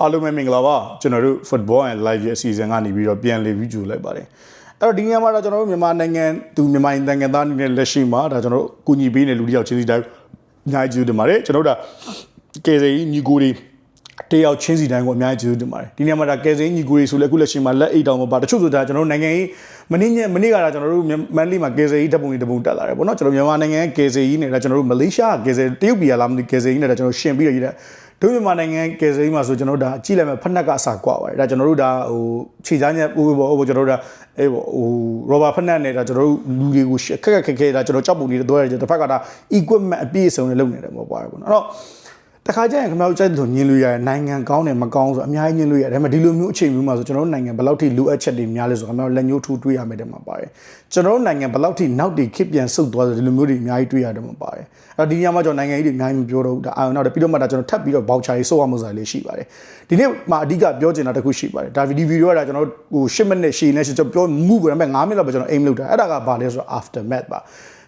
အားလုံးပဲမင်္ဂလာပါကျွန်တော်တို့ football and live ရဲ့အစီအစဉ်ကနေပြီးတော့ပြန်လည်ပြီးကြိုလိုက်ပါတယ်အဲ့တော့ဒီညမှာတော့ကျွန်တော်တို့မြန်မာနိုင်ငံသူမြန်မာနိုင်ငံသားအနေနဲ့လက်ရှိမှာဒါကျွန်တော်တို့ကူညီပေးနေလူတစ်ယောက်ချင်းစီတိုင်းအများကြီးကျေးဇူးတင်ပါတယ်ကျွန်တော်တို့ဒါကယ်ဆယ်ကြီးညီကိုတွေတယောက်ချင်းစီတိုင်းကိုအများကြီးကျေးဇူးတင်ပါတယ်ဒီနေ့မှာဒါကယ်ဆယ်ကြီးညီကိုတွေဆိုလဲအခုလက်ရှိမှာလက်အိတ်တောင်မပါတချို့ဆိုတာကျွန်တော်တို့နိုင်ငံရေးမနေ့ညမနေ့ကဒါကျွန်တော်တို့မန်လီမှာကယ်ဆယ်ကြီးတပ်ပုံကြီးတပုံတက်လာတယ်ပေါ့နော်ကျွန်တော်မြန်မာနိုင်ငံကယ်ဆယ်ကြီးနေတာကျွန်တော်တို့မလေးရှားကယ်ဆယ်တရုတ်ပြည်လာမသိကယ်ဆယ်ကြီးနေတာကျွန်တော်ရှင်းပြီးတော့ရေးတဲ့ တို့မြန်မာနိုင်ငံကယ်ဆယ်ကြီးမှာဆိုကျွန်တော်တို့ဒါကြည့်လိုက်မယ်ဖက်နှက်ကအစာကွာပါတယ်ဒါကျွန်တော်တို့ဒါဟိုခြေချားညက်ဟိုဘောဟိုကျွန်တော်တို့ဒါအေးဘောဟိုရောဘာဖက်နှက်နဲ့ဒါကျွန်တော်တို့လူတွေကိုခက်ခက်ခက်ခဲဒါကျွန်တော်ကြောက်ပုံနေတဲ့တော့ရတယ်တစ်ဖက်ကဒါ equipment အပြည့်အစုံနဲ့လုပ်နေတယ်ပေါ့ပါတယ်ပေါ့နော်အဲ့တော့ တခါကျရင်ခင်ဗျားတို့ကြိုက်လို့ညင်လို့ရတယ်နိုင်ငံကောင်းတယ်မကောင်းဆိုအများကြီးညင်လို့ရတယ်ဒါပေမဲ့ဒီလိုမျိုးအချိန်မျိုးမှာဆိုကျွန်တော်တို့နိုင်ငံဘယ်လောက်ထိလိုအပ်ချက်တွေများလဲဆိုခင်ဗျားတို့လက်ညှိုးထိုးတွေးရမယ်တဲ့မှာပါတယ်ကျွန်တော်တို့နိုင်ငံဘယ်လောက်ထိနောက်တည်ခစ်ပြန်ဆုတ်သွားဆိုဒီလိုမျိုးတွေအများကြီးတွေးရတယ်မှာပါတယ်အဲ့တော့ဒီညမှာကျွန်တော်နိုင်ငံကြီးတွေအများကြီးမပြောတော့ဘူးဒါအာရုံနောက်တယ်ပြီးတော့မှဒါကျွန်တော်ထပ်ပြီးတော့ဘောက်ချာကြီးစုပ်ရမှုဆိုင်လေးရှိပါတယ်ဒီနေ့မှာအဓိကပြောချင်တာတစ်ခုရှိပါတယ်ဒါဗီဒီဗီဒီယိုကဒါကျွန်တော်ဟို10မိနစ်ရှည်နေကျွန်တော်ပြောမှုပဲဒါပေမဲ့9မိနစ်လောက်ပဲကျွန်တော် aim လုပ်တာအဲ့ဒါကဘာလဲဆိုတော့ aftermath ပါ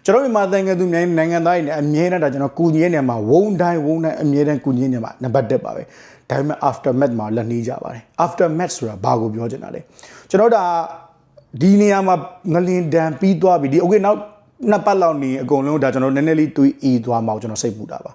ကျွန်တော်မြန်မာနိုင်ငံသူများနိုင်ငံသားတွေနဲ့အမြဲတမ်းဒါကျွန်တော်ကူညီရနေမှာဝုံတိုင်းဝုံတိုင်းအမြဲတမ်းကူညီနေမှာနံပါတ်1ပါပဲဒါပေမဲ့ aftermath မှာလက်နှီးကြပါတယ် aftermath ဆိုတာဘာကိုပြောချင်တာလဲကျွန်တော်ဒါဒီနေရာမှာငလင်တန်ပြီးသွားပြီဒီ okay နောက်နှစ်ပတ်လောက်နေအကုန်လုံးဒါကျွန်တော်နည်းနည်းလေးတွေးအီသွားမှာကျွန်တော်စိတ်ပူတာပါ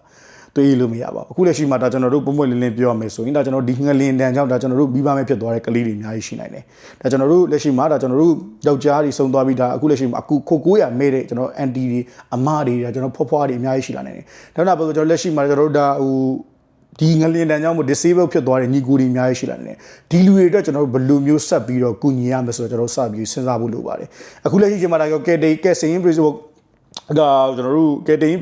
တွေးလို့မရပါဘူးအခုလက်ရှိမှာဒါကျွန်တော်တို့ပုံမှန်လင်းလင်းပြောရမယ်ဆိုရင်ဒါကျွန်တော်ဒီငလင်တန်ကြောင့်ဒါကျွန်တော်တို့ပြီးပါမဲ့ဖြစ်သွားတဲ့ကလေးတွေအများကြီးရှိနိုင်တယ်ဒါကျွန်တော်တို့လက်ရှိမှာဒါကျွန်တော်တို့ယောက်ျားတွေစုံသွားပြီးဒါအခုလက်ရှိမှာအခုခို900မဲတဲ့ကျွန်တော်အန်တီတွေအမတွေဒါကျွန်တော်ဖွားဖွားတွေအများကြီးရှိလာနိုင်တယ်ဒါနောက်ဘာလို့ကျွန်တော်လက်ရှိမှာကျွန်တော်တို့ဒါဟိုဒီငလင်တန်ကြောင့်မို့ disable ဖြစ်သွားတဲ့ညီကိုတွေအများကြီးရှိလာနေတယ်ဒီလူတွေအတွက်ကျွန်တော်တို့ဘယ်လိုမျိုးဆက်ပြီးတော့ကူညီရမလဲဆိုတော့ကျွန်တော်တို့စပြီးစဉ်းစားဖို့လိုပါတယ်အခုလက်ရှိချိန်မှာဒါကြောင့်ကဲတေးကဲစင်ရင် principle ကကျွန်တော်တို့ကဲတေး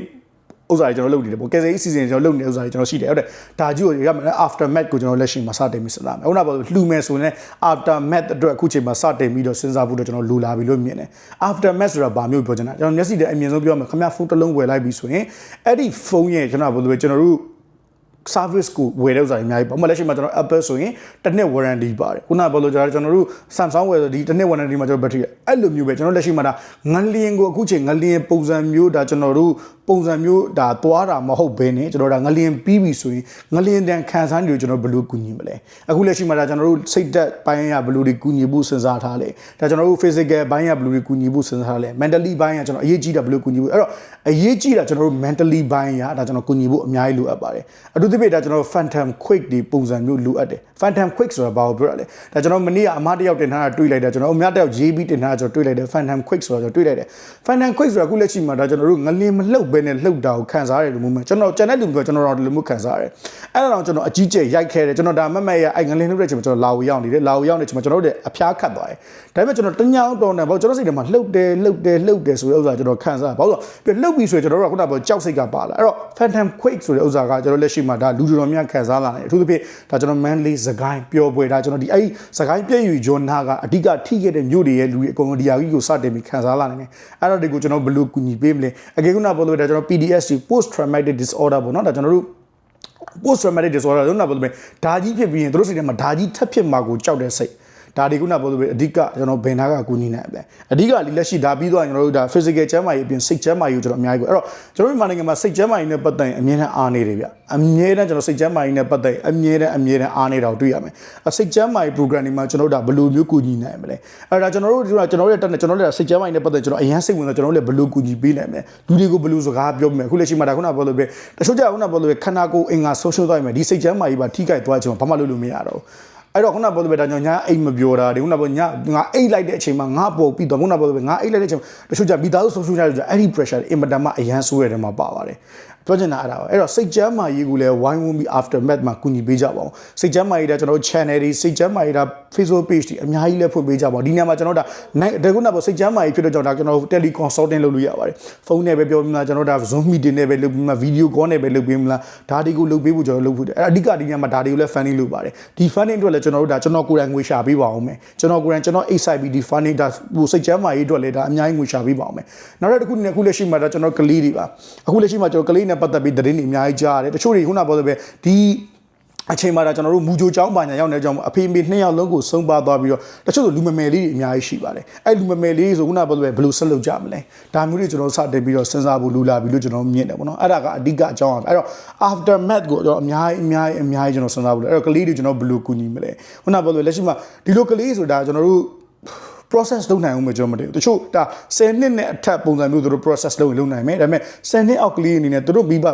ဥစ္စာတွေကျွန်တော်လုပ်နေတယ်ပေါ့ကယ်ဆယ်ရေးစီစဉ်ကျွန်တော်လုပ်နေတဲ့ဥစ္စာတွေကျွန်တော်ရှိတယ်ဟုတ်တယ်ဒါကြီးကိုရမယ် after math ကိုကျွန်တော်လက်ရှိမှာစတင်ပြီးစဉ်းစားမယ်ခုနကပြောလှူမယ်ဆိုရင် after math အတွက်အခုချိန်မှာစတင်ပြီးတော့စဉ်းစားဖို့တော့ကျွန်တော်လိုလာပြီလို့မြင်တယ် after math ဆိုတာဘာမျိုးပြောချင်တာကျွန်တော်မျက်စိတည်းအမြင်ဆုံးပြောမယ်ခင်ဗျာဖုန်းတစ်လုံးဝယ်လိုက်ပြီဆိုရင်အဲ့ဒီဖုန်းရဲ့ကျွန်တော်ပြောလို့ကျွန်တော်တို့ service ကိုဝယ်တဲ့ဥစ္စာတွေအများကြီးပေါ့။ဥပမာလက်ရှိမှာကျွန်တော် Apple ဆိုရင်တစ်နှစ် warranty ပါတယ်။ခုနကပြောလို့ကျွန်တော်တို့ Samsung ဝယ်ဆိုဒီတစ်နှစ် warranty မှာကျွန်တော် battery အဲ့လိုမျိုးပဲကျွန်တော်လက်ရှိမှာဒါငလျင်ကိုအခုချိန်ငလျင်ပုံစံမျိုးဒါကျွန်တော်တို့ ပုံစံမျိုးဒါသွားတာမဟုတ်ဘဲနဲ့ကျွန်တော်ဒါငလျင်ပြီးပြီဆိုရင်ငလျင်တန်ခံစားနေလို့ကျွန်တော်ဘယ်လိုကူညီမလဲ။အခုလက်ရှိမှာဒါကျွန်တော်တို့စိတ်သက်ပိုင်းရဘယ်လိုတွေကူညီဖို့စဉ်းစားထားလဲ။ဒါကျွန်တော်တို့ physical ဘိုင်းရဘယ်လိုတွေကူညီဖို့စဉ်းစားထားလဲ။ mentally ဘိုင်းရကျွန်တော်အရေးကြီးတာဘယ်လိုကူညီဖို့အဲ့တော့အရေးကြီးတာကျွန်တော်တို့ mentally ဘိုင်းရဒါကျွန်တော်ကူညီဖို့အများကြီးလိုအပ်ပါတယ်။အထူးသဖြင့်ဒါကျွန်တော် phantom quick ဒီပုံစံမျိုးလိုအပ်တယ် phantom quick ဆိုတာဘာကိုပြောတာလဲဒါကျွန်တော်မနေ့ကအမတယောက်တင်ထားတာတွေးလိုက်တာကျွန်တော်အမတယောက် JB တင်ထားတာကျွန်တော်တွေးလိုက်တယ် phantom quick ဆိုတာကျွန်တော်တွေးလိုက်တယ် phantom quick ဆိုတာအခုလက်ရှိမှာဒါကျွန်တော်တို့ငလင်းမလှုပ်ဘဲနဲ့လှုပ်တာကိုခံစားရတယ်လို့မျိုးကျွန်တော်ကျန်တဲ့လူမျိုးကျွန်တော်တို့ဒီလိုမျိုးခံစားရတယ်အဲ့ဒါတော့ကျွန်တော်အကြီးကျယ်ရိုက်ခဲတယ်ကျွန်တော်ဒါမမက်ရအဲ့ငလင်းလှုပ်တဲ့ချိန်မှာကျွန်တော်လာဝရောက်နေတယ်လာဝရောက်နေချိန်မှာကျွန်တော်တို့အဖျားခတ်သွားတယ်ဒါပေမဲ့ကျွန်တော်တညောင်းတော်နေပေါ့ကျွန်တော်စိတ်ထဲမှာလှုပ်တယ်လှုပ်တယ်လှုပ်တယ်ဆိုတဲ့ဥစ္စာကျွန်တော်ခံစားဘာလို့ဆိုပြီးလှုပ်ပြီဆိုရင်ကျွန်တော်တို့ကခုနကပြောကြောက်စိတ်ကပါလာအဲ့တော့ phantom quick ဆိုတဲ့ဥစ္စာကကျွန်တော်လက်ရှိမှာဒါလူတော်များခံစားလာတယ်အထူးသဖြင့်ဒါကျွန်တော် manly စကိုင်းပျော်ပွဲဒါကျွန်တော်ဒီအဲ့စကိုင်းပြည့်ယူဂျွန်နာကအဓိကထိခဲ့တဲ့မြို့တွေရဲ့လူတွေအကုန်လုံးဒီဟာကြီးကိုစတင်ပြီးခံစားလာနိုင်တယ်အဲ့တော့ဒီကိုကျွန်တော်ဘယ်လိုကူညီပေးမလဲအကေခုနပြောလို့ဒါကျွန်တော် PDSD post traumatic disorder ပေါ့နော်ဒါကျွန်တော်တို့ post traumatic disorder လို့နာပြောလို့ဒါကြီးဖြစ်ပြီးရင်တို့စိတ်ထဲမှာဒါကြီးထပ်ဖြစ်မှာကိုကြောက်တဲ့စိတ် ဒါဒီခုနပြောလို့အဓိကကျွန်တော်ဘယ်နာကအကူညီနိုင်ပဲအဓိကလီလက်ရှိဒါပြီးတော့ကျွန်တော်တို့ဒါ physical ကျန်းမာရေးအပြင်စိတ်ကျန်းမာရေးကိုကျွန်တော်အများကြီးကိုအဲ့တော့ကျွန်တော်တို့မြန်မာနိုင်ငံမှာစိတ်ကျန်းမာရေးနဲ့ပတ်သက်ရင်အမြဲတမ်းအားနေတယ်ဗျအမြဲတမ်းကျွန်တော်စိတ်ကျန်းမာရေးနဲ့ပတ်သက်အမြဲတမ်းအမြဲတမ်းအားနေတာကိုတွေ့ရမယ်စိတ်ကျန်းမာရေး program တွေမှာကျွန်တော်တို့ဒါဘယ်လိုမျိုးကူညီနိုင်မလဲအဲ့ဒါကျွန်တော်တို့ကျွန်တော်တို့တက်နေကျွန်တော်တို့စိတ်ကျန်းမာရေးနဲ့ပတ်သက်ကျွန်တော်အရန်စိတ်ဝင်စားကျွန်တော်တို့လည်းဘယ်လိုကူညီပေးနိုင်မလဲလူတွေကိုဘယ်လိုစကားပြောမလဲအခုလက်ရှိမှာဒါခုနပြောလို့ပဲတချို့ကြခုနပြောလို့ပဲခန္ဓာကိုယ်အင်္ဂါဆုံးရှုံးသွားရင်ဒီစိတ်ကျန်းမာရေးပါထိခိုက်သွားချင်ဘာမှလုပ်လို့မရတော့ဘူး အဲ့တော့ခုနပြောလို့ပဲဒါကြောင့်ညာအိတ်မပြောတာဒီခုနပြောညာငါအိတ်လိုက်တဲ့အချိန်မှာငါပေါ်ပြီးတော့ခုနပြောလို့ပဲငါအိတ်လိုက်တဲ့အချိန်တချို့ကြမိသားစုဆုံးရှုံးကြတယ်အဲ့ဒီ pressure အင်မတန်မှအရန်ဆိုးရတဲ့မှာပါပါတယ် ပြောချင်တာအဲ့ဒါပဲအဲ့တော့စိတ်ကျမ်းမာရေးကိုလည်းဝိုင်းဝန်းပြီး after math မှာကူညီပေးကြပါအောင်စိတ်ကျမ်းမာရေးဒါကျွန်တော် channel တွေစိတ်ကျမ်းမာရေးဒါ Facebook page တွေအများကြီးလည်းဖွင့်ပေးကြပါအောင်ဒီညမှာကျွန်တော်ဒါနိုင်တကုနာပေါ့စိတ်ကျမ်းမာရေးဖြစ်တော့ကျွန်တော်ဒါကျွန်တော် tele consulting လုပ်လို့ရပါတယ်ဖုန်းနဲ့ပဲပြောပြီးမှကျွန်တော်ဒါ Zoom meeting နဲ့ပဲလုပ်ပြီးမှ video call နဲ့ပဲလုပ်ပြီးမှဒါတွေကိုလုပ်ပေးဖို့ကျွန်တော်လုပ်ဖို့အဲ့အဓိကဒီညမှာဒါတွေကိုလည်း funding လုပ်ပါတယ်ဒီ funding အတွက်လည်းကျွန်တော်တို့ဒါကျွန်တော်ကိုယ်တိုင်ငွေရှာပေးပါအောင်မယ်ကျွန်တော်ကိုယ်တိုင်ကျွန်တော် XIB ဒီ funding ဒါဟိုစိတ်ကျမ်းမာရေးအတွက်လည်းဒါအများကြီးငွေရှာပေးပါအောင်မယ်နောက်တစ်ခုနဲ့အခုလက်ရှိမှာဒါကျွန်တော်ကလေးတွေပါအခုလက်ရှိမှာကျွန်တော်ကလေးနဲ့ပတ်သက်ပြီးသတင်းတွေအများကြီးကြားရတယ်တချို့တွေခုနပြောသလိုပဲဒီအချိန်မှာဒါကျွန်တော်တို့မူဂျိုချောင်းပါညာရောက်နေကြအောင်အဖေမေနှစ်ယောက်လုံးကိုဆုံးပါသွားပြီးတော့တချို့ဆိုလူမမယ်လေးတွေအများကြီးရှိပါတယ်အဲ့လူမမယ်လေးဆိုခုနကပြောလို့ပဲဘယ်လိုဆက်လုပ်ကြမလဲဒါမျိုးတွေကျွန်တော်စတင်ပြီးတော့စဉ်းစားဖို့လူလာပြီးလို့ကျွန်တော်မြင်တယ်ပေါ့နော်အဲ့ဒါကအဓိကအကြောင်းအဲ့တော့ after math ကိုတော့အများကြီးအများကြီးအများကြီးကျွန်တော်စဉ်းစားဖို့အဲ့တော့ကလေးတွေကျွန်တော်ဘယ်လိုကူညီမလဲခုနကပြောလို့လက်ရှိမှာဒီလိုကလေးဆိုတာကျွန်တော်တို့ process လုပ်နိုင်အောင်မကျွန်တော်မတည်ဘူးတချို့ဒါ10နှစ်နဲ့အထက်ပုံစံမျိုးသူတို့ process လုပ်ရင်လုပ်နိုင်မယ်ဒါပေမဲ့10နှစ်အောက်ကလေးအနေနဲ့သူတို့မိဘ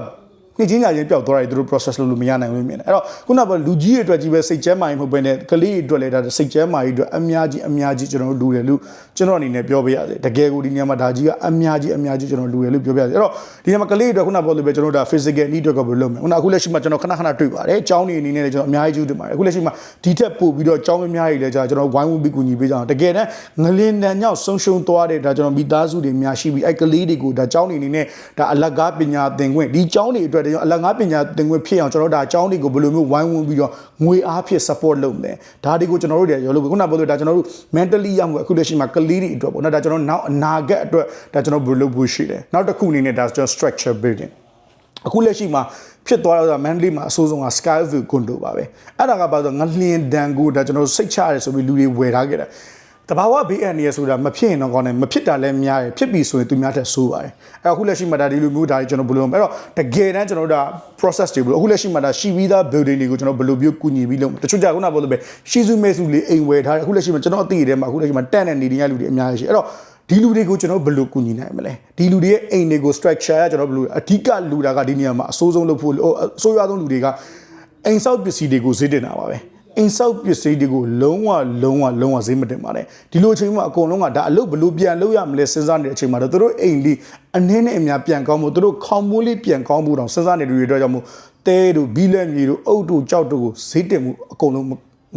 နေ့ချင်းညချင်းပျောက်သွားတယ်သူတို့ process လုပ်လို့မရနိုင်ဘူးလို့မြင်တယ်အဲ့တော့ခုနကလူကြီးတွေအတွက်ကြီးပဲစိတ်ကျမ်းမာရင်မဟုတ်ဘဲနဲ့ကလေးတွေအတွက်လည်းဒါစိတ်ကျမ်းမာရေးအတွက်အများကြီးအများကြီးကျွန်တော်တို့လူတယ်လို့ကျွန်တော်အနေနဲ့ပြောပြရစေတကယ်ကိုဒီနေရာမှာဒါကြီးကအများကြီးအများကြီးကျွန်တော်လူတယ်လို့ပြောပြရစေအဲ့တော့ဒီနေရာမှာကလေးတွေအတွက်ခုနကပြောလို့ပဲကျွန်တော်တို့ဒါ physical need တွေကဘယ်လိုလုပ်မလဲခုနအခုလက်ရှိမှာကျွန်တော်ခဏခဏတွေ့ပါတယ်အကြောင်းနေအနေနဲ့လည်းကျွန်တော်အများကြီးကျူးတင်ပါတယ်အခုလက်ရှိမှာဒီထက်ပို့ပြီးတော့အကြောင်းအများကြီးလည်းကျွန်တော်ဝိုင်းဝန်းပြီးကူညီပေးကြအောင်တကယ်တမ်းငလင်းတန်ညောက်ဆုံးရှုံးသွားတဲ့ဒါကျွန်တော်မိသားစုတွေများရှိပြီးအဲ့ကလေးတွေကိုဒါအကြောင်းနေအနေနဲ့ဒါအလကားပညာသင်ခွင့်ဒီအကြောင်းတွေအတွက်ကျွန်တော်အလကားပညာသင်ခွင့်ဖြစ်အောင်ကျွန်တော်ဒါအကြောင်းတွေကိုဘယ်လိုမျိုးဝိုင်းဝန်းပြီးတော့ငွေအားဖြင့် support လုပ်မယ်ဒါတွေကိုကျွန်တော်တို့တွေရောလို့ခုနကပြောလို့ဒါကျွန်တော်တို့ mentally ရမှုအခုလက်ရှိမှာကလေးတွေအတွက်ပေါ့နော်ဒါကျွန်တော်နောက်အနာဂတ်အတွက်ဒါကျွန်တော်ဘယ်လိုလုပ်ဖို့ရှိတယ်နောက်တစ်ခုအနေနဲ့ဒါကျွန်တော် structure building အခုလက်ရှိမှာဖြစ်သွားတော့မန်လေးမှာအဆိုးဆုံးက sky view condo ပါပဲအဲ့ဒါကပါဆိုငလျင်တန်ကိုဒါကျွန်တော်စိတ်ချရတယ်ဆိုပြီးလူတွေဝယ်ထားခဲ့တာ တဘာဝဘေးအန္တရာယ်ဆိုတာမဖြစ်ရင်တော့ကောင်းတယ်မဖြစ်တာလည်းများတယ်ဖြစ်ပြီဆိုရင်သူများထက်ဆိုးပါတယ်အဲ့အခုလက်ရှိမှာဒါဒီလိုမျိုးဒါကျွန်တော်ဘယ်လိုအဲ့တော့တကယ်တမ်းကျွန်တော်တို့ဒါ process တွေဘယ်လိုအခုလက်ရှိမှာဒါရှိပြီးသား building တွေကိုကျွန်တော်ဘယ်လိုမျိုးကူညီပြီးလုပ်မလဲတချို့ကြခုနကပြောလို့ပဲရှိစုမဲစုလေးအိမ်ဝယ်ထားတယ်အခုလက်ရှိမှာကျွန်တော်အသိတယ်မှာအခုလက်ရှိမှာတန့်တဲ့နေနေရလူတွေအများကြီးရှိအဲ့တော့ဒီလူတွေကိုကျွန်တော်ဘယ်လိုကူညီနိုင်မလဲဒီလူတွေရဲ့အိမ်တွေကို structure ကကျွန်တော်ဘယ်လိုအဓိကလူတာကဒီနေရာမှာအစိုးဆုံးလုပ်ဖို့အစိုးရဆုံးလူတွေကအိမ်ဆောက်ပစ္စည်းတွေကိုဈေးတင်တာပါပဲ အိမ်ဆောက်ပစ္စည်းတွေကိုလုံးဝလုံးဝလုံးဝဈေးမတင်ပါနဲ့ဒီလိုအချိန်မှာအကုန်လုံးကဒါအလုပ်ဘယ်လိုပြန်လုပ်ရမလဲစဉ်းစားနေတဲ့အချိန်မှာတော့သူတို့အိမ်လေးအနည်းနဲ့အများပြန်ကောင်းဖို့သူတို့ခေါင်းမိုးလေးပြန်ကောင်းဖို့တောင်စဉ်းစားနေတဲ့တွေအတွက်ကြောင့်မို့တဲတို့ဘီလက်မြေတို့အုတ်တို့ကြောက်တို့ကိုဈေးတင်မှုအကုန်လုံးမ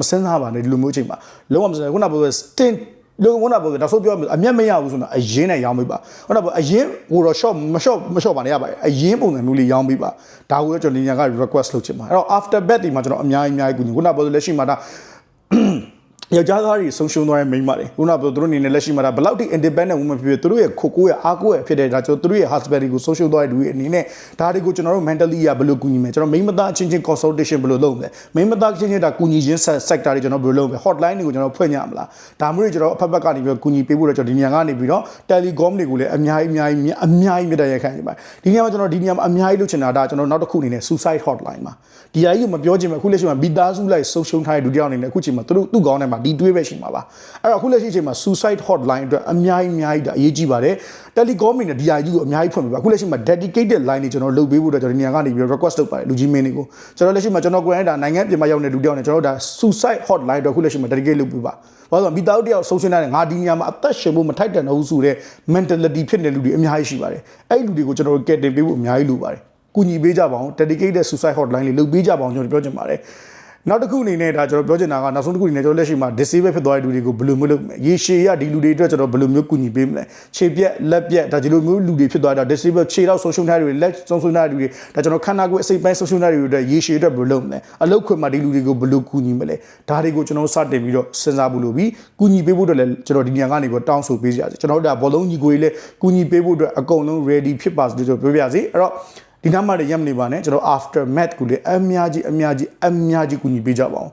စဉ်းစားပါနဲ့ဒီလိုမျိုးအချိန်မှာလုံးဝမစဉ်းစားခုနကပြော stint လောကနာပေါ်ဒါဆိုပြောအမျက်မရဘူးဆိုတော့အရင်နဲ့ရောင်းပေးပါဟုတ်တယ်ပေါ့အရင်ဟိုတော့ short မ short မ short ပါနဲ့ရပါတယ်အရင်ပုံစံမျိုးလေးရောင်းပေးပါဒါကိုကျွန်တော်ညီညာက request လုပ်ချင်ပါအဲ့တော့ after bet ဒီမှာကျွန်တော်အများကြီးအများကြီးကူညီခုနကပြောလက်ရှိမှာဒါ ယောက်ျားသားတွေဆုံးရှုံးသွားတဲ့မိန်းမတွေခုနကပြောသူတို့အနေနဲ့လက်ရှိမှာဒါဘယ်လောက်ထိ independent woman ဖြစ်ဖြစ်သူတို့ရဲ့ခိုကိုးရဲ့အားကိုးရဲ့ဖြစ်တဲ့ဒါကျွန်တော်သူတို့ရဲ့ husband တွေကိုဆုံးရှုံးသွားတဲ့လူတွေအနေနဲ့ဒါတွေကိုကျွန်တော်တို့ mentally ရဘယ်လိုကူညီမလဲကျွန်တော်မိန်းမသားအချင်းချင်း consultation ဘယ်လိုလုပ်မလဲမိန်းမသားချင်းချင်းဒါကူညီခြင်း sector တွေကျွန်တော်ဘယ်လိုလုပ်မလဲ hotline တွေကိုကျွန်တော်ဖွင့်ညမလားဒါမျိုးတွေကျွန်တော်အဖက်ဖက်ကနေပြီးတော့ကူညီပေးဖို့တော့ကျွန်တော်ဒီနေရာကနေပြီးတော့ telecom တွေကိုလည်းအများကြီးအများကြီးအများကြီးမြတ်တဲ့ရခိုင်နေပါတယ်ဒီနေရာမှာကျွန်တော်ဒီနေရာမှာအများကြီးလုပ်ချင်တာဒါကျွန်တော်နောက်တစ်ခုအနေနဲ့ suicide hotline မှာဒီအရေးကိုမပြောချင်ဘူးအခုလက်ရှိမှာမိသားစုလိုက်ဆုံးရှုံးထားတဲ့ဒုတိယအနေနဲ့အခုချိန်မှာသူတို့သူ့ကောင်းထဲမှာဒီတွေးပဲရှိမှာပါအဲ့တော့အခုလက်ရှိချိန်မှာ suicide hotline အတွက်အများကြီးအများကြီးဒါအရေးကြီးပါတယ် telecom နဲ့ DIG ကိုအများကြီးဖွင့်ပေးပါအခုလက်ရှိမှာ dedicated line တွေကျွန်တော်လုပ်ပေးဖို့အတွက်ကျွန်တော်ဒီနေရာကနေပြီး request လုပ်ပါတယ်လူကြီးမင်းတွေကိုကျွန်တော်လက်ရှိမှာကျွန်တော်ကိုယ်တိုင်ဒါနိုင်ငံပြင်မှာရောက်နေလူတယောက်နဲ့ကျွန်တော်ဒါ suicide hotline အတွက်အခုလက်ရှိမှာ dedicate လုပ်ပေးပါဘာလို့မိသားစုတယောက်ဆုံးရှင်းတဲ့ငါဒီနေရာမှာအသက်ရှင်ဖို့မထိုက်တန်တော့ဘူးဆိုတဲ့ mentality ဖြစ်နေတဲ့လူတွေအများကြီးရှိပါတယ်အဲ့ဒီလူတွေကိုကျွန်တော်ကယ်တင်ပေးဖို့အများကြီးလိုပါတယ်ကူညီပေးကြပါအောင် dedicated suicide hotline လေးလုပ်ပေးကြပါအောင်ကျွန်တော်ပြောချင်ပါတယ် နောက်တစ်ခုအနေနဲ့ဒါကျွန်တော်ပြောချင်တာကနောက်ဆုံးတစ်ခုအနေနဲ့ကျွန်တော်လက်ရှိမှာ disable ဖြစ်သွားတဲ့လူတွေကိုဘယ်လိုမျိုးလုပ်မလဲရေရှည်ရဒီလူတွေအတွက်ကျွန်တော်ဘယ်လိုမျိုးကူညီပေးမလဲခြေပြက်လက်ပြက်ဒါဒီလိုမျိုးလူတွေဖြစ်သွားတာ disable ခြေတော့ဆုံးရှုံးထားတဲ့လူတွေလက်ဆုံးရှုံးထားတဲ့လူတွေဒါကျွန်တော်ခန္ဓာကိုယ်အစိတ်ပိုင်းဆုံးရှုံးထားတဲ့လူတွေအတွက်ရေရှည်အတွက်ဘယ်လိုလုပ်မလဲအလုတ်ခွင်မှာဒီလူတွေကိုဘယ်လိုကူညီမလဲဒါတွေကိုကျွန်တော်စတင်ပြီးတော့စဉ်းစားဖို့လိုပြီးကူညီပေးဖို့အတွက်လည်းကျွန်တော်ဒီနေရာကနေပြီးတောင်းဆိုပေးကြရစီကျွန်တော်တို့ဒါဘောလုံးညီကိုတွေလည်းကူညီပေးဖို့အတွက်အကုန်လုံး ready ဖြစ်ပါစေလို့ကျွန်တော်ပြောပြစီအဲ့တော့ ဒီနောက်မှလည်းရက်မနေပါနဲ့ကျွန်တော် after math ကိုလည်းအများကြီးအများကြီးအများကြီးကူညီပေးကြပါအောင်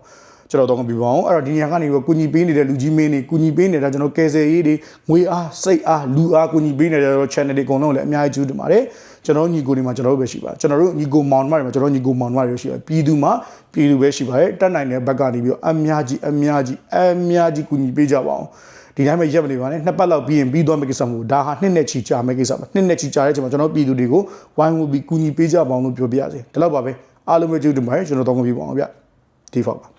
ကျွန်တော်တော့ပြပါအောင်အဲ့တော့ဒီနေရာကနေပြီးကူညီပေးနေတဲ့လူကြီးမင်းတွေကူညီပေးနေတာကျွန်တော်ကယ်ဆယ်ရေးတွေငွေအားစိတ်အားလူအားကူညီပေးနေတဲ့ကျွန်တော် channel တွေအကုန်လုံးလည်းအများကြီးကျူးတင်ပါတယ်ကျွန်တော်ညီကိုတွေမှာကျွန်တော်တို့ပဲရှိပါကျွန်တော်တို့ညီကိုမောင်နှမတွေမှာကျွန်တော်ညီကိုမောင်နှမတွေရှိပါပြည်သူမှာပြည်သူပဲရှိပါတယ်တက်နိုင်တဲ့ဘက်ကနေပြီးတော့အများကြီးအများကြီးအများကြီးကူညီပေးကြပါအောင် ဒီတိုင်းပဲရက်မနေပါနဲ့နှစ်ပတ်လောက်ပြီးရင်ပြီးသွားမယ့်ကိစ္စမဟုတ်ဒါဟာနှစ်နဲ့ချီကြာမယ့်ကိစ္စပါနှစ်နဲ့ချီကြာတဲ့အချိန်မှာကျွန်တော်ပြည်သူတွေကိုဝိုင်းဝန်းပြီးကူညီပေးကြပါအောင်လို့ပြောပြရစီဒီလောက်ပါပဲအားလုံးပဲကျေးဇူးတင်ပါတယ်ကျွန်တော်တောင်းပန်ပြပါအောင်ဗျဒီဖောက်ပါ